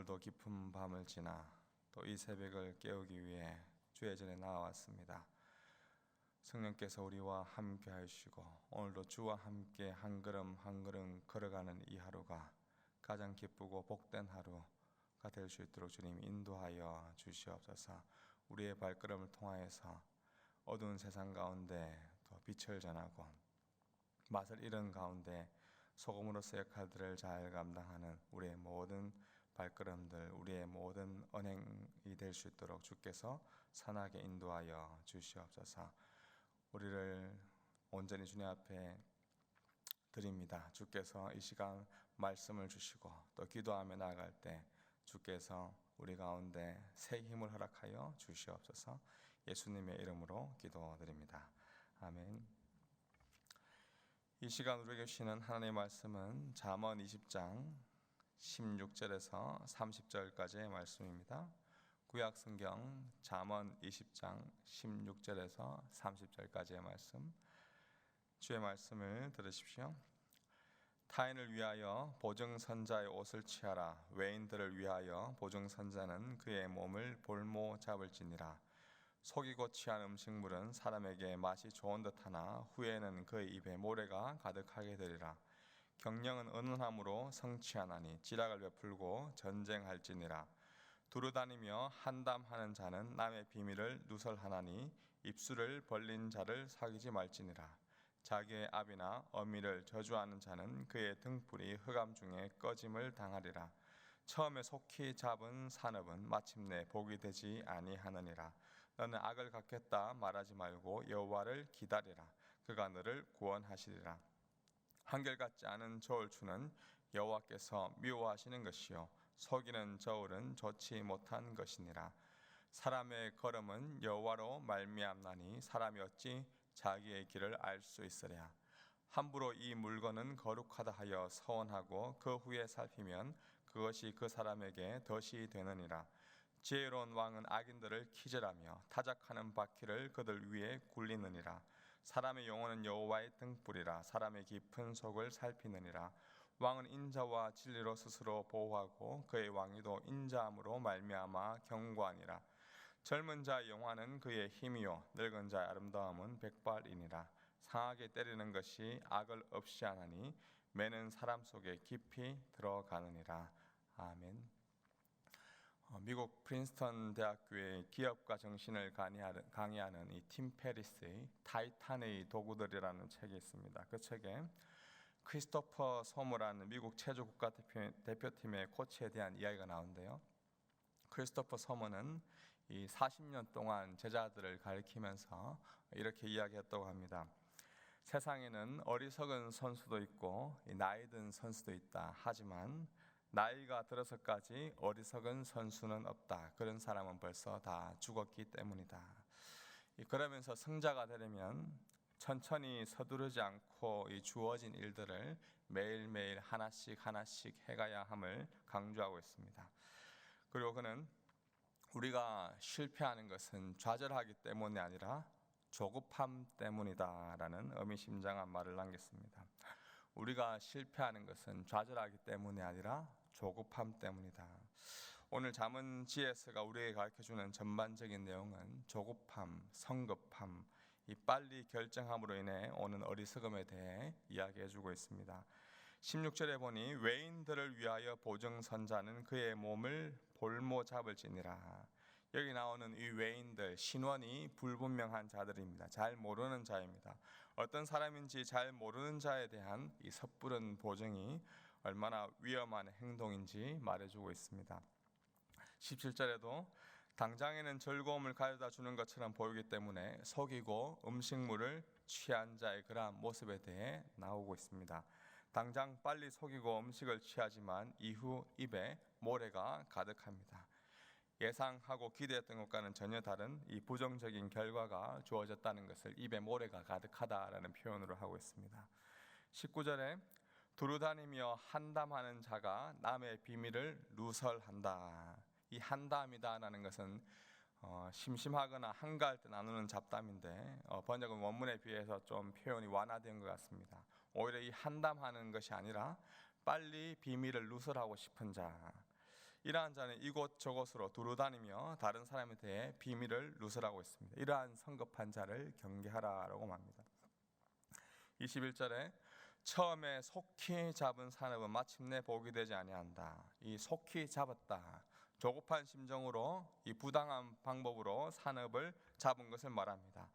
오늘도 깊은 밤을 지나 또 이 새벽을 깨우기 위해 주의 전에 나와왔습니다. 성령께서 우리와 함께 하시고 오늘도 주와 함께 한 걸음 한 걸음 걸어가는 이 하루가 가장 기쁘고 복된 하루가 될 수 있도록 주님 인도하여 주시옵소서. 우리의 발걸음을 통하여서 어두운 세상 가운데 더 빛을 전하고 맛을 잃은 가운데 소금으로서 역할들을 잘 감당하는 우리의 모든 발걸음들, 우리의 모든 언행이 될 수 있도록 주께서 선하게 인도하여 주시옵소서. 우리를 온전히 주님 앞에 드립니다. 주께서 이 시간 말씀을 주시고 또 기도하며 나아갈 때 주께서 우리 가운데 새 힘을 허락하여 주시옵소서. 예수님의 이름으로 기도드립니다. 아멘. 이 시간 우리에게 주시는 하나님의 말씀은 잠언 20장 16절에서 30절까지의 말씀입니다. 구약 성경 잠언 20장 16절에서 30절까지의 말씀. 주의 말씀을 들으십시오. 타인을 위하여 보증선자의 옷을 취하라 외인들을 위하여 보증선자는 그의 몸을 볼모 잡을지니라 속이고 취한 음식물은 사람에게 맛이 좋은 듯하나 후에는 그의 입에 모래가 가득하게 되리라 경영은 은은함으로 성취하나니 지략을 베풀고 전쟁할지니라. 두루 다니며 한담하는 자는 남의 비밀을 누설하나니 입술을 벌린 자를 사귀지 말지니라. 자기의 아비나 어미를 저주하는 자는 그의 등불이 흑암 중에 꺼짐을 당하리라. 처음에 속히 잡은 산업은 마침내 복이 되지 아니하느니라. 너는 악을 갖겠다 말하지 말고 여호와를 기다리라. 그가 너를 구원하시리라 한결같지 않은 저울추는 여호와께서 미워하시는 것이요. 속이는 저울은 좋지 못한 것이니라. 사람의 걸음은 여호와로 말미암나니 사람이 어찌 자기의 길을 알 수 있으랴. 함부로 이 물건은 거룩하다 하여 서원하고 그 후에 살피면 그것이 그 사람에게 덫이 되느니라. 지혜로운 왕은 악인들을 키절하며 타작하는 바퀴를 그들 위에 굴리느니라 사람의 영혼은 여호와의 등불이라 사람의 깊은 속을 살피느니라. 왕은 인자와 진리로 스스로 보호하고 그의 왕위도 인자함으로 말미암아 경고하니라. 젊은 자의 영화는 그의 힘이요 늙은 자의 아름다움은 백발이니라. 상하게 때리는 것이 악을 없이 하나니 매는 사람 속에 깊이 들어가느니라. 아멘. 어, 미국 프린스턴 대학교의 기업가 정신을 강의하는, 강의하는 이 팀 페리스의 타이탄의 도구들이라는 책이 있습니다. 그 책에 크리스토퍼 소무라는 미국 체조 국가 대표 대표팀의 코치에 대한 이야기가 나오는데요. 크리스토퍼 소무는 이 40년 동안 제자들을 가르치면서 이렇게 이야기했다고 합니다. 세상에는 어리석은 선수도 있고 나이 든 선수도 있다. 하지만 나이가 들어서까지 어리석은 선수는 없다. 그런 사람은 벌써 다 죽었기 때문이다. 그러면서 승자가 되려면 천천히 서두르지 않고 이 주어진 일들을 매일매일 하나씩 하나씩 해가야 함을 강조하고 있습니다. 그리고 그는 우리가 실패하는 것은 좌절하기 때문이 아니라 조급함 때문이다라는 의미심장한 말을 남겼습니다. 우리가 실패하는 것은 좌절하기 때문이 아니라 조급함 때문이다. 오늘 잠언 GS가 우리에게 가르쳐 주는 전반적인 내용은 조급함, 성급함, 이 빨리 결정함으로 인해 오는 어리석음에 대해 이야기해 주고 있습니다. 16절에 보니 외인들을 위하여 보증 선자는 그의 몸을 볼모 잡을지니라. 여기 나오는 이 외인들 신원이 불분명한 자들입니다. 잘 모르는 자입니다. 어떤 사람인지 잘 모르는 자에 대한 이 섣부른 보증이 얼마나 위험한 행동인지 말해주고 있습니다. 17절에도 당장에는 즐거움을 가져다 주는 것처럼 보이기 때문에 속이고 음식물을 취한 자의 그러한 모습에 대해 나오고 있습니다. 당장 빨리 속이고 음식을 취하지만 이후 입에 모래가 가득합니다. 예상하고 기대했던 것과는 전혀 다른 이 부정적인 결과가 주어졌다는 것을 입에 모래가 가득하다라는 표현으로 하고 있습니다. 19절에 두루다니며 한담하는 자가 남의 비밀을 누설한다. 이 한담이다라는 것은 어, 심심하거나 한가할 때 나누는 잡담인데 어, 번역은 원문에 비해서 좀 표현이 완화된 것 같습니다. 오히려 이 한담하는 것이 아니라 빨리 비밀을 누설하고 싶은 자. 이러한 자는 이곳 저곳으로 두루다니며 다른 사람에 대해 비밀을 누설하고 있습니다. 이러한 성급한 자를 경계하라라고 말합니다. 21절에 처음에 속히 잡은 산업은 마침내 복이 되지 아니한다. 이 속히 잡았다. 조급한 심정으로 이 부당한 방법으로 산업을 잡은 것을 말합니다.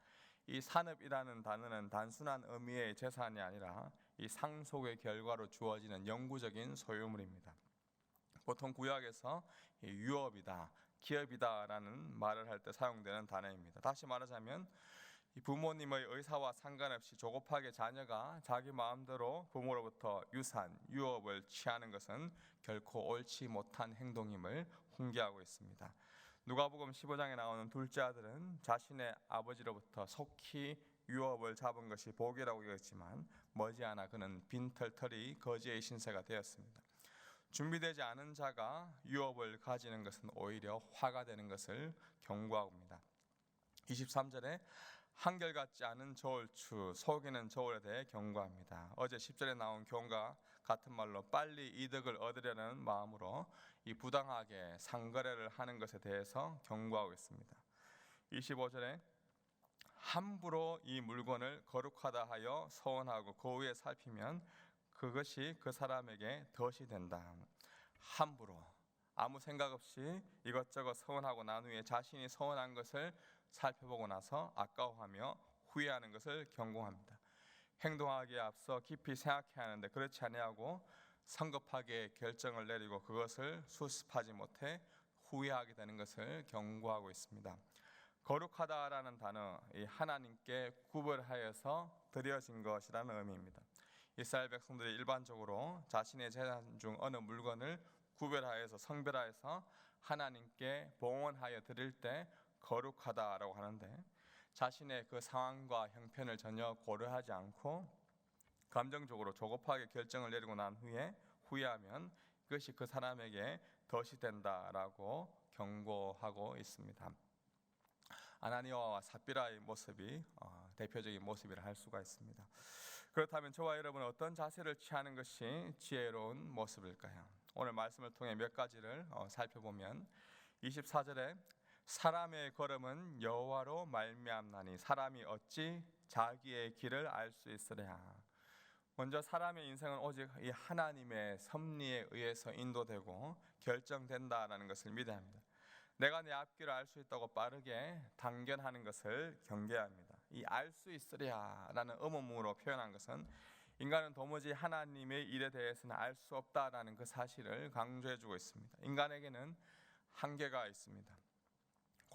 이 산업이라는 단어는 단순한 의미의 재산이 아니라 이 상속의 결과로 주어지는 영구적인 소유물입니다. 보통 구약에서 이 유업이다, 기업이다라는 말을 할 때 사용되는 단어입니다. 다시 말하자면 이 부모님의 의사와 상관없이 조급하게 자녀가 자기 마음대로 부모로부터 유산, 유업을 취하는 것은 결코 옳지 못한 행동임을 훈계하고 있습니다. 누가복음 15장에 나오는 둘째 아들은 자신의 아버지로부터 속히 유업을 잡은 것이 복이라고 여겼지만 머지않아 그는 빈털털이 거지의 신세가 되었습니다. 준비되지 않은 자가 유업을 가지는 것은 오히려 화가 되는 것을 경고합니다. 23절에 한결같지 않은 저울추 속이는 저울에 대해 경고합니다. 어제 10절에 나온 경과 같은 말로 빨리 이득을 얻으려는 마음으로 이 부당하게 상거래를 하는 것에 대해서 경고하고 있습니다. 25절에 함부로 이 물건을 거룩하다 하여 서원하고 그 후에 살피면 그것이 그 사람에게 덫이 된다. 함부로 아무 생각 없이 이것저것 서원하고 난 후에 자신이 서원한 것을 살펴보고 나서 아까워하며 후회하는 것을 경고합니다. 행동하기에 앞서 깊이 생각해야 하는데 그렇지 아니하고 성급하게 결정을 내리고 그것을 수습하지 못해 후회하게 되는 것을 경고하고 있습니다. 거룩하다라는 단어, 이 하나님께 구별하여서 드려진 것이라는 의미입니다. 이스라엘 백성들이 일반적으로 자신의 재산 중 어느 물건을 구별하여서 성별하여서 하나님께 봉헌하여 드릴 때 거룩하다라고 하는데 자신의 그 상황과 형편을 전혀 고려하지 않고 감정적으로 조급하게 결정을 내리고 난 후에 후회하면 그것이 그 사람에게 덫이 된다라고 경고하고 있습니다. 아나니아와 삽비라의 모습이 어, 대표적인 모습이라 할 수가 있습니다. 그렇다면 저와 여러분은 어떤 자세를 취하는 것이 지혜로운 모습일까요? 오늘 말씀을 통해 몇 가지를 어, 살펴보면 24절에 사람의 걸음은 여호와로 말미암나니 사람이 어찌 자기의 길을 알 수 있으랴. 먼저 사람의 인생은 오직 이 하나님의 섭리에 의해서 인도되고 결정된다라는 것을 믿어야 합니다. 내가 내 앞길을 알 수 있다고 빠르게 단견하는 것을 경계합니다. 이 알 수 있으랴라는 의문문으로 표현한 것은 인간은 도무지 하나님의 일에 대해서는 알 수 없다라는 그 사실을 강조해주고 있습니다. 인간에게는 한계가 있습니다.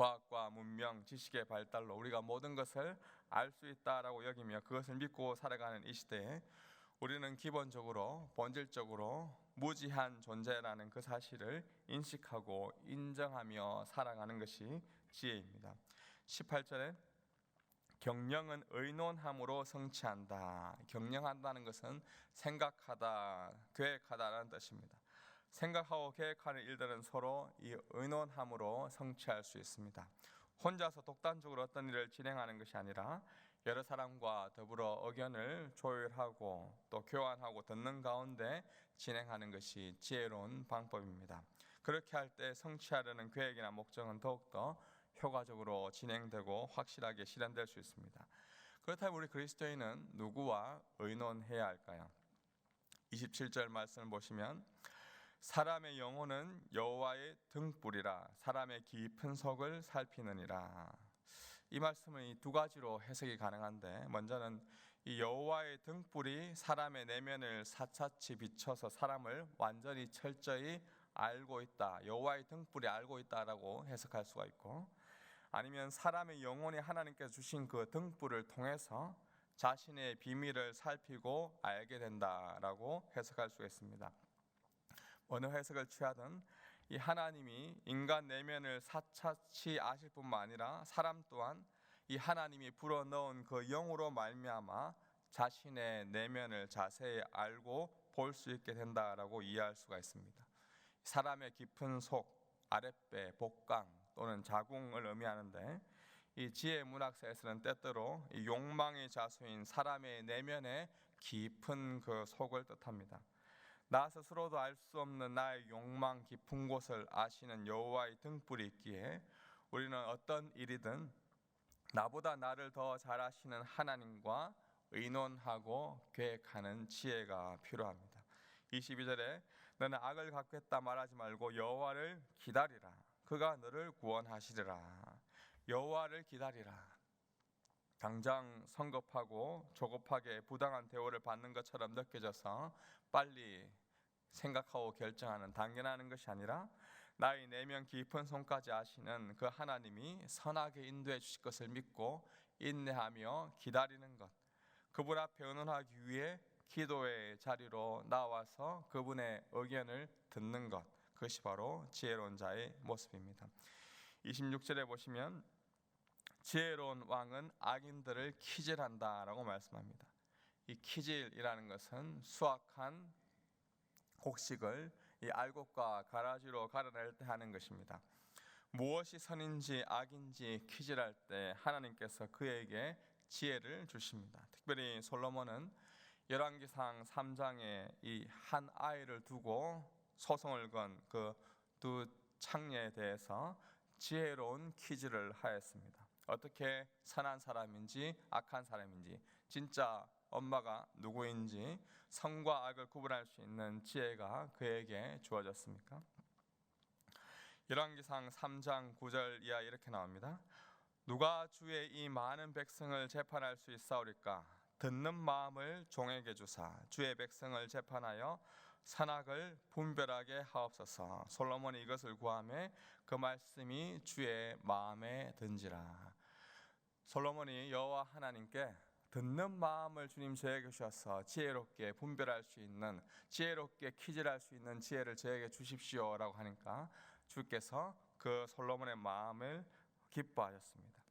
과학과 문명, 지식의 발달로 우리가 모든 것을 알 수 있다라고 여기며 그것을 믿고 살아가는 이 시대에 우리는 기본적으로 본질적으로 무지한 존재라는 그 사실을 인식하고 인정하며 살아가는 것이 지혜입니다. 18절에 경영은 의논함으로 성취한다. 경영한다는 것은 생각하다, 계획하다라는 뜻입니다. 생각하고 계획하는 일들은 서로 이 의논함으로 성취할 수 있습니다. 혼자서 독단적으로 어떤 일을 진행하는 것이 아니라 여러 사람과 더불어 의견을 조율하고 또 교환하고 듣는 가운데 진행하는 것이 지혜로운 방법입니다. 그렇게 할 때 성취하려는 계획이나 목적은 더욱더 효과적으로 진행되고 확실하게 실현될 수 있습니다. 그렇다면 우리 그리스도인은 누구와 의논해야 할까요? 27절 말씀을 보시면 사람의 영혼은 여호와의 등불이라 사람의 깊은 속을 살피느니라. 이 말씀은 이 두 가지로 해석이 가능한데 먼저는 이 여호와의 등불이 사람의 내면을 사차치 비춰서 사람을 완전히 철저히 알고 있다. 여호와의 등불이 알고 있다라고 해석할 수가 있고 아니면 사람의 영혼이 하나님께서 주신 그 등불을 통해서 자신의 비밀을 살피고 알게 된다라고 해석할 수가 있습니다. 어느 해석을 취하든 이 하나님이 인간 내면을 사차치 아실 뿐만 아니라 사람 또한 이 하나님이 불어넣은 그 영으로 말미암아 자신의 내면을 자세히 알고 볼 수 있게 된다라고 이해할 수가 있습니다. 사람의 깊은 속, 아랫배, 복강 또는 자궁을 의미하는데 이 지혜 문학사에서는 때때로 이 욕망의 자수인 사람의 내면의 깊은 그 속을 뜻합니다. 나 스스로도 알 수 없는 나의 욕망 깊은 곳을 아시는 여호와의 등불이 있기에 우리는 어떤 일이든 나보다 나를 더 잘 아시는 하나님과 의논하고 계획하는 지혜가 필요합니다. 22절에 너는 악을 갖겠다 말하지 말고 여호와를 기다리라. 그가 너를 구원하시리라. 여호와를 기다리라. 당장 성급하고 조급하게 부당한 대우를 받는 것처럼 느껴져서 빨리 생각하고 결정하는 당연하는 것이 아니라 나의 내면 깊은 손까지 아시는 그 하나님이 선하게 인도해 주실 것을 믿고 인내하며 기다리는 것. 그분 앞에 의논하기 위해 기도의 자리로 나와서 그분의 의견을 듣는 것. 그것이 바로 지혜로운 자의 모습입니다. 26절에 보시면 지혜로운 왕은 악인들을 키질한다라고 말씀합니다. 이 키질이라는 것은 수확한 곡식을 이 알곡과 가라지로 갈아낼 때 하는 것입니다. 무엇이 선인지 악인지 키질할 때 하나님께서 그에게 지혜를 주십니다. 특별히 솔로몬은 열왕기상 3장에 이 한 아이를 두고 소송을 건 그 두 창녀에 대해서 지혜로운 퀴즈를 하였습니다. 어떻게 선한 사람인지 악한 사람인지 진짜 엄마가 누구인지 선과 악을 구분할 수 있는 지혜가 그에게 주어졌습니까? 열왕기상 3장 9절 이하 이렇게 나옵니다. 누가 주의 이 많은 백성을 재판할 수 있사오리까? 듣는 마음을 종에게 주사 주의 백성을 재판하여 선악을 분별하게 하옵소서. 솔로몬이 이것을 구하매 그 말씀이 주의 마음에 든지라. 솔로몬이 여호와 하나님께 듣는 마음을 주님 저에게 주셔서 지혜롭게 분별할 수 있는 지혜롭게 퀴즈할 수 있는 지혜를 저에게 주십시오라고 하니까 주께서 그 솔로몬의 마음을 기뻐하셨습니다.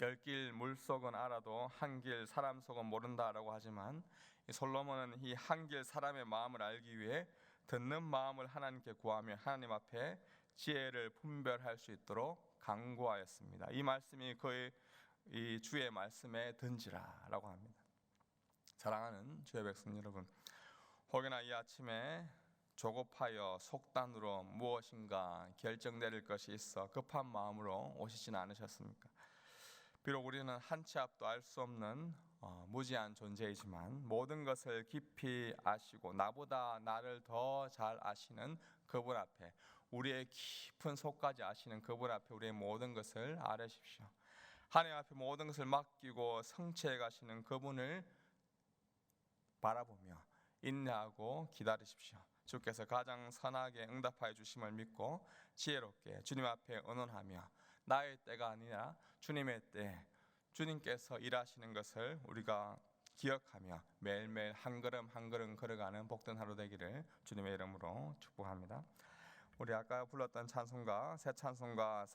열길 물속은 알아도 한 길 사람 속은 모른다라고 하지만 이 솔로몬은 이 한 길 사람의 마음을 알기 위해 듣는 마음을 하나님께 구하며 하나님 앞에 지혜를 분별할 수 있도록 강구하였습니다. 이 말씀이 그의 이 주의 말씀에 든지라라고 합니다. 사랑하는 주의 백성 여러분, 혹여나 이 아침에 조급하여 속단으로 무엇인가 결정 내릴 것이 있어 급한 마음으로 오시지는 않으셨습니까? 비록 우리는 한 치 앞도 알 수 없는 어, 무지한 존재이지만 모든 것을 깊이 아시고 나보다 나를 더 잘 아시는 그분 앞에 우리의 깊은 속까지 아시는 그분 앞에 우리의 모든 것을 아뢰십시오. 하나님 앞에 모든 것을 맡기고 성취해 가시는 그분을 바라보며 인내하고 기다리십시오. 주께서 가장 선하게 응답하여 주심을 믿고 지혜롭게 주님 앞에 의논하며 나의 때가 아니라 주님의 때 주님께서 일하시는 것을 우리가 기억하며 매일매일 한 걸음 한 걸음 걸어가는 복된 하루 되기를 주님의 이름으로 축복합니다. 우리 아까 불렀던 찬송가 새 찬송가